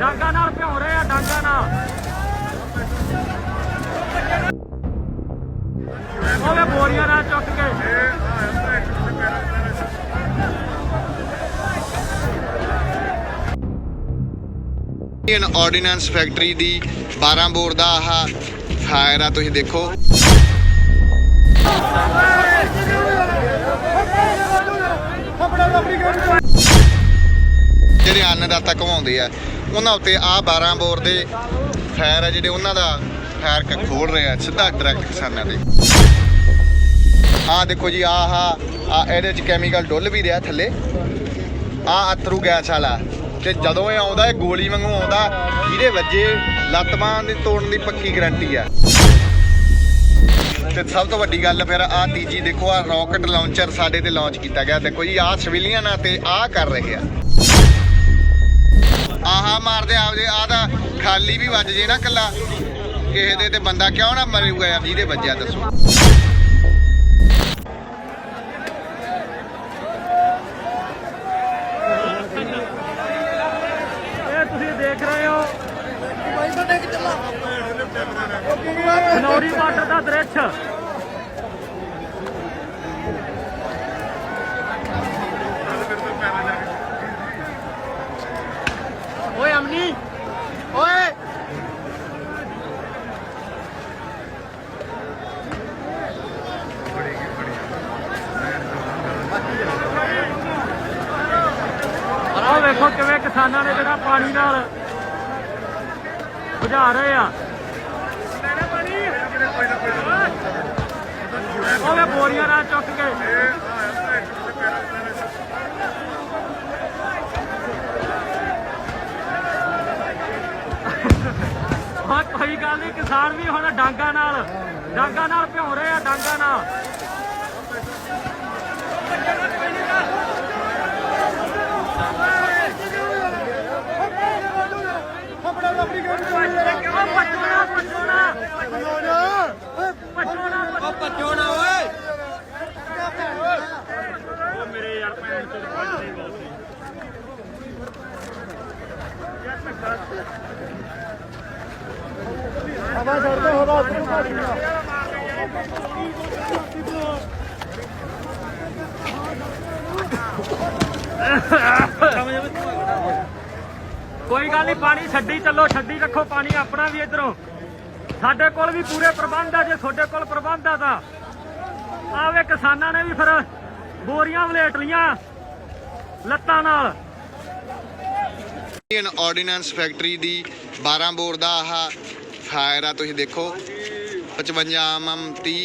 ਡਾਂਗਾ ਨਾਲ ਭਿਉਂ ਰਹੇ ਆ, ਡਾਂਗਾ ਨਾਲ। ਉਹਵੇ ਬੋਰੀਆਂ ਨਾਲ ਚੁੱਕ ਕੇ। ਇੰਡੀਅਨ ਆਰਡੀਨੈਂਸ ਫੈਕਟਰੀ ਦੀ 12 ਬੋਰ ਦਾ ਆਹ ਫਾਇਰ ਆ, ਤੁਸੀਂ ਦੇਖੋ। ਜਿਹੜੇ ਅੰਨਦਾਤਾ ਕਮਾਉਂਦੇ ਆ ਉਹਨਾਂ ਉੱਤੇ ਆਹ 12 ਬੋਰ ਦੇ ਫਾਇਰ ਆ ਜਿਹੜੇ ਉਹਨਾਂ ਦਾ ਫਾਇਰ ਖੋਲ ਰਿਹਾ ਸਿੱਧਾ ਡਾਇਰੈਕਟ ਕਿਸਾਨਾਂ ਤੇ ਆਹ ਦੇਖੋ ਜੀ, ਆਹ ਆ ਇਹਦੇ ਚ ਕੈਮੀਕਲ ਡੁੱਲ ਵੀ ਰਿਹਾ ਥੱਲੇ। ਆ ਅਥਰੂ ਗੈਸ ਵਾਲਾ। ਤੇ ਜਦੋਂ ਇਹ ਆਉਂਦਾ, ਇਹ ਗੋਲੀ ਵਾਂਗੂ ਆਉਂਦਾ, ਜਿਹਦੇ ਵੱਜੇ ਲੱਤ ਬਾਂਹ ਦੀ ਤੋੜਨ ਦੀ ਪੱਕੀ ਗਾਰੰਟੀ ਆ। ਤੇ ਸਭ ਤੋਂ ਵੱਡੀ ਗੱਲ ਫਿਰ ਆ ਤੀਜੀ ਦੇਖੋ ਆ ਰਾਕਟ ਲਾਂਚਰ ਸਾਡੇ ਤੇ ਲਾਂਚ ਕੀਤਾ ਗਿਆ। ਦੇਖੋ ਜੀ ਆ ਸਿਵਿਲੀਅਨ ਆ ਤੇ ਆ ਕਰ ਰਹੇ ਆ। ਆਹਾ ਮਾਰਦੇ ਆਪਦੇ ਆ ਤਾਂ ਖਾਲੀ ਵੀ ਵੱਜ ਜੇ ਨਾ ਕੱਲਾ ਕਿਸੇ ਦੇ ਤੇ ਬੰਦਾ ਕਿਉਂ ਨਾ ਮਰੂਗਾ ਯਾਰ ਜਿਹਦੇ ਵੱਜਿਆ ਦੱਸੋ। ਇਹ ਤੁਸੀਂ ਦੇਖ ਰਹੇ ਹੋ। ਬਾਰਡਰ ਦਾ ਦ੍ਰਿਸ਼ ਓਏ ਅਮਨੀ ਓਏ ਆਹ ਵੇਖੋ ਕਿਵੇਂ ਕਿਸਾਨਾਂ ਨੇ ਜਿਹੜਾ ਪਾਣੀ ਨਾਲ ਬੁਝਾ ਰਹੇ ਆ। ਉਹਵੇ ਬੋਰੀਆਂ ਨਾਲ ਚੁੱਕ ਕੇ। ਹਾਂ, ਕੋਈ ਗੱਲ ਨਹੀਂ ਕਿਸਾਨ ਵੀ ਹੁਣ ਡਾਂਗਾ ਨਾਲ ਡਾਂਗਾ ਨਾਲ ਭਿਉਂ ਰਹੇ ਆ, ਡਾਂਗਾ ਨਾਲ। ਪਛੋਣਾ ਪਛੋਣਾ ਓਏ। ਉਹ ਮੇਰੇ ਯਾਰ ਭੈਣ ਚੋਦ ਪੰਜ ਨਹੀਂ ਬੋਲਦੀ ਕੋਈ ਗੱਲ ਨਹੀਂ ਪਾਣੀ ਛੱਡੀ ਚੱਲੋ ਛੱਡੀ ਰੱਖੋ ਪਾਣੀ ਆਪਣਾ ਵੀ ਇਧਰੋਂ। ਸਾਡੇ ਕੋਲ ਵੀ ਪੂਰੇ ਪ੍ਰਬੰਧ ਆ, ਜੇ ਤੁਹਾਡੇ ਕੋਲ ਪ੍ਰਬੰਧ ਆ ਤਾਂ। ਆਵੇ ਕਿਸਾਨਾਂ ਨੇ ਵੀ ਫਿਰ ਬੋਰੀਆਂ ਵਲੇਟ ਲੀਆਂ ਲੱਤਾਂ ਨਾਲ। ਇੰਡੀਅਨ ਆਰਡੀਨੈਂਸ ਫੈਕਟਰੀ ਦੀ 12 ਬੋਰ ਦਾ ਆਹ ਫਾਇਰ ਆ, ਤੁਸੀਂ ਦੇਖੋ। 55 ਐਮਐਮ 30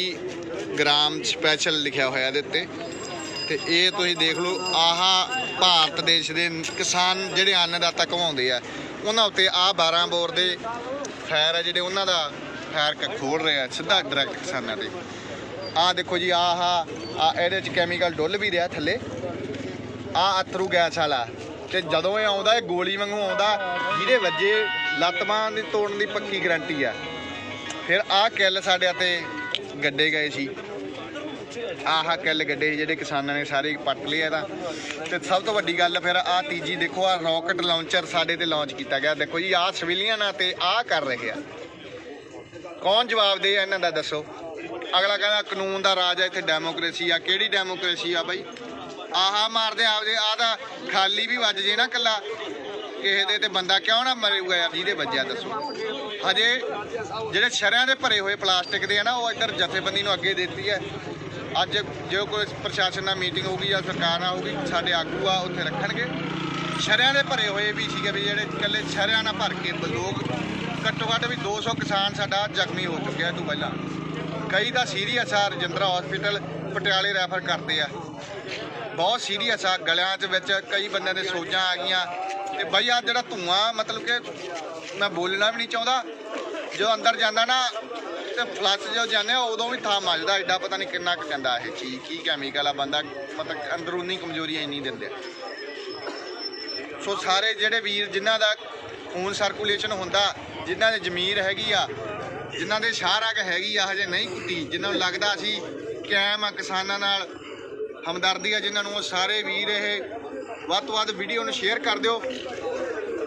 ਗ੍ਰਾਮ ਸਪੈਸ਼ਲ ਲਿਖਿਆ ਹੋਇਆ ਇਹਦੇ ਉੱਤੇ। ਤੇ ਇਹ ਤੁਸੀਂ ਦੇਖ ਲਓ, ਆਹ ਭਾਰਤ ਦੇਸ਼ ਦੇ ਕਿਸਾਨ ਜਿਹੜੇ ਅੰਨਦਾਤਾ ਕਮਾਉਂਦੇ ਆ, ਉਹਨਾਂ ਉੱਤੇ ਆਹ 12 ਬੋਰ ਦੇ ਫਾਇਰ ਆ ਜਿਹੜੇ ਉਹਨਾਂ ਦਾ ਫੈਰ ਕ ਖੋਲ ਰਿਹਾ ਸਿੱਧਾ ਡਾਇਰੈਕਟ ਕਿਸਾਨਾਂ 'ਤੇ ਆਹ ਦੇਖੋ ਜੀ ਆਹ ਆ ਇਹਦੇ ਚ ਕੈਮੀਕਲ ਡੁੱਲ ਵੀ ਰਿਹਾ ਥੱਲੇ। ਆ ਅਥਰੂ ਗੈਸ ਵਾਲਾ। ਤੇ ਜਦੋਂ ਇਹ ਆਉਂਦਾ, ਇਹ ਗੋਲੀ ਵਾਂਗੂ ਆਉਂਦਾ, ਜਿਹਦੇ ਵੱਜੇ ਲੱਤ ਦੀ ਤੋੜਨ ਦੀ ਪੱਕੀ ਗਾਰੰਟੀ ਆ। ਫਿਰ ਆਹ ਕਿੱਲ ਸਾਡੇ ਤੇ ਗੱਡੇ ਗਏ ਸੀ। ਆਹ ਕਿੱਲ ਗੱਡੇ ਜਿਹੜੇ ਕਿਸਾਨਾਂ ਨੇ ਸਾਰੇ ਪੱਟ ਲਏ ਇਹਦਾ ਤੇ। ਸਭ ਤੋਂ ਵੱਡੀ ਗੱਲ ਫਿਰ ਆਹ ਤੀਜੀ ਦੇਖੋ ਆ ਰਾਕਟ ਲਾਂਚਰ ਸਾਡੇ ਤੇ ਲਾਂਚ ਕੀਤਾ ਗਿਆ। ਦੇਖੋ ਜੀ, ਆਹ ਸਿਵਿਲੀਅਨ ਆ ਤੇ ਆਹ ਕਰ ਰਹੇ ਆ। ਕੌਣ ਜਵਾਬ ਦੇ ਇਹਨਾਂ ਦਾ ਦੱਸੋ? ਅਗਲਾ ਕਹਿੰਦਾ ਕਾਨੂੰਨ ਦਾ ਰਾਜ ਆ, ਇੱਥੇ ਡੈਮੋਕ੍ਰੇਸੀ ਆ। ਕਿਹੜੀ ਡੈਮੋਕ੍ਰੇਸੀ ਆ ਬਾਈ? ਆਹਾ ਮਾਰਦੇ ਆਪਦੇ ਆ ਤਾਂ ਖਾਲੀ ਵੀ ਵੱਜ ਜੇ ਨਾ ਕੱਲਾ ਕਿਸੇ ਦੇ ਤੇ ਬੰਦਾ ਕਿਉਂ ਨਾ ਮਰੂਗਾ ਯਾਰ? ਜਿਹਦੇ ਵੱਜਿਆ ਦੱਸੋ। ਹਜੇ ਜਿਹੜੇ ਸ਼ਰਿਆਂ ਦੇ ਭਰੇ ਹੋਏ ਪਲਾਸਟਿਕ ਦੇ ਆ ਨਾ, ਉਹ ਇੱਧਰ ਜਥੇਬੰਦੀ ਨੂੰ ਅੱਗੇ ਦਿੱਤੀ ਹੈ। ਅੱਜ ਜੋ ਕੋਈ ਪ੍ਰਸ਼ਾਸਨ ਨਾਲ ਮੀਟਿੰਗ ਹੋਊਗੀ ਜਾਂ ਸਰਕਾਰ ਨਾਲ ਹੋਊਗੀ, ਸਾਡੇ ਆਗੂ ਆ, ਉੱਥੇ ਰੱਖਣਗੇ। ਸ਼ਰਿਆਂ ਦੇ ਭਰੇ ਹੋਏ ਵੀ ਸੀਗੇ ਵੀ ਜਿਹੜੇ ਇਕੱਲੇ ਸ਼ਰਿਆਂ ਨਾਲ ਭਰ ਕੇ ਲੋਕ, ਘੱਟੋ ਘੱਟ ਵੀ 200 ਕਿਸਾਨ ਸਾਡਾ ਜ਼ਖਮੀ ਹੋ ਚੁੱਕਿਆ ਇਹ ਤੋਂ ਪਹਿਲਾਂ। ਕਈ ਤਾਂ ਸੀਰੀਅਸ ਆ, ਰਜਿੰਦਰਾ ਹਸਪੀਟਲ ਪਟਿਆਲੇ ਰੈਫਰ ਕਰਦੇ ਆ। ਬਹੁਤ ਸੀਰੀਅਸ ਆ, ਗਲਿਆਂ 'ਚ ਵਿੱਚ ਕਈ ਬੰਦਿਆਂ ਦੇ ਸੋਜਾਂ ਆ ਗਈਆਂ। ਤੇ ਬਈ ਆ ਜਿਹੜਾ ਧੂਆਂ, ਮਤਲਬ ਕਿ ਮੈਂ ਬੋਲਣਾ ਵੀ ਨਹੀਂ ਚਾਹੁੰਦਾ। ਜੋ ਅੰਦਰ ਜਾਂਦਾ ਨਾ ਤੇ ਫਲੱਸ਼ ਜਦੋਂ ਜਾਂਦੇ ਆ, ਉਦੋਂ ਵੀ ਥਾਂ ਮੱਜਦਾ, ਐਡਾ ਪਤਾ ਨਹੀਂ ਕਿੰਨਾ ਕੁ ਗੰਦਾ ਇਹ ਚੀਜ਼, ਕੀ ਕੈਮੀਕਲ ਆ, ਬੰਦਾ ਮਤਲਬ ਅੰਦਰੂਨੀ ਕਮਜ਼ੋਰੀ ਇੰਨੀ ਦਿੰਦੇ ਸੋ ਸਾਰੇ ਜਿਹੜੇ ਵੀਰ ਜਿਨ੍ਹਾਂ ਦਾ ਖੂਨ ਸਰਕੂਲੇਸ਼ਨ ਹੁੰਦਾ, ਜਿਨ੍ਹਾਂ ਦੀ ਜ਼ਮੀਰ ਹੈਗੀ ਆ, ਜਿਨ੍ਹਾਂ ਦੇ ਸ਼ਾਹਰਾਗ ਹੈਗੀ ਆ, ਹਜੇ ਨਹੀਂ ਕੁੱਟੀ, ਜਿਨ੍ਹਾਂ ਨੂੰ ਲੱਗਦਾ ਅਸੀਂ ਕਾਇਮ ਆ ਕਿਸਾਨਾਂ ਨਾਲ, ਹਮਦਰਦੀ ਆ ਜਿਨ੍ਹਾਂ ਨੂੰ, ਉਹ ਸਾਰੇ ਵੀਰ ਇਹ ਵੱਧ ਤੋਂ ਵੱਧ ਵੀਡੀਓ ਨੂੰ ਸ਼ੇਅਰ ਕਰ ਦਿਓ।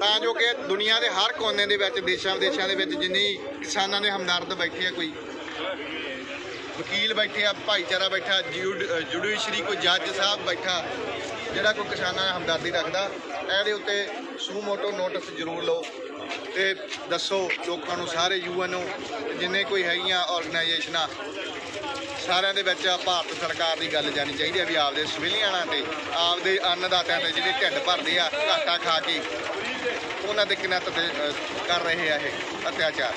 ਤਾਂ ਜੋ ਕਿ ਦੁਨੀਆ ਦੇ ਹਰ ਕੋਨੇ ਦੇ ਵਿੱਚ, ਦੇਸ਼ਾਂ ਵਿਦੇਸ਼ਾਂ ਦੇ ਵਿੱਚ ਜਿੰਨੀ ਕਿਸਾਨਾਂ ਦੇ ਹਮਦਰਦ ਬੈਠੇ ਆ ਕੋਈ, ਵਕੀਲ ਬੈਠੇ ਆ, ਭਾਈਚਾਰਾ ਬੈਠਾ ਜੁਡੀਸ਼ਰੀ ਕੋਈ ਜੱਜ ਸਾਹਿਬ ਬੈਠਾ, ਜਿਹੜਾ ਕੋਈ ਕਿਸਾਨਾਂ ਨਾਲ ਹਮਦਰਦੀ ਰੱਖਦਾ, ਇਹਦੇ ਉੱਤੇ ਸੂ ਮੋਟੋ ਨੋਟਿਸ ਜ਼ਰੂਰ ਲਓ ਤੇ ਦੱਸੋ ਲੋਕਾਂ ਨੂੰ, ਸਾਰੇ ਯੂਐਨ ਨੂੰ ਤੇ ਜਿੰਨੇ ਕੋਈ ਹੈਗੀਆਂ ਆਰਗੇਨਾਈਜੇਸ਼ਨਾਂ, ਸਾਰਿਆਂ ਦੇ ਵਿੱਚ ਭਾਰਤ ਸਰਕਾਰ ਦੀ ਗੱਲ ਜਾਣੀ ਚਾਹੀਦੀ ਹੈ ਵੀ ਆਪਦੇ ਸਿਵਲੀਅਨਾਂ ਤੇ ਆਪਦੇ ਅੰਨਦਾਤਿਆਂ ਤੇ ਜਿਹੜੇ ਢਿੱਡ ਭਰਦੇ ਆ, ਘਾਟਾ ਖਾ ਕੇ ਉਹਨਾਂ ਦੇ ਕਿੰਨਾ ਕਰ ਰਹੇ ਆ ਇਹ ਅਤਿਆਚਾਰ।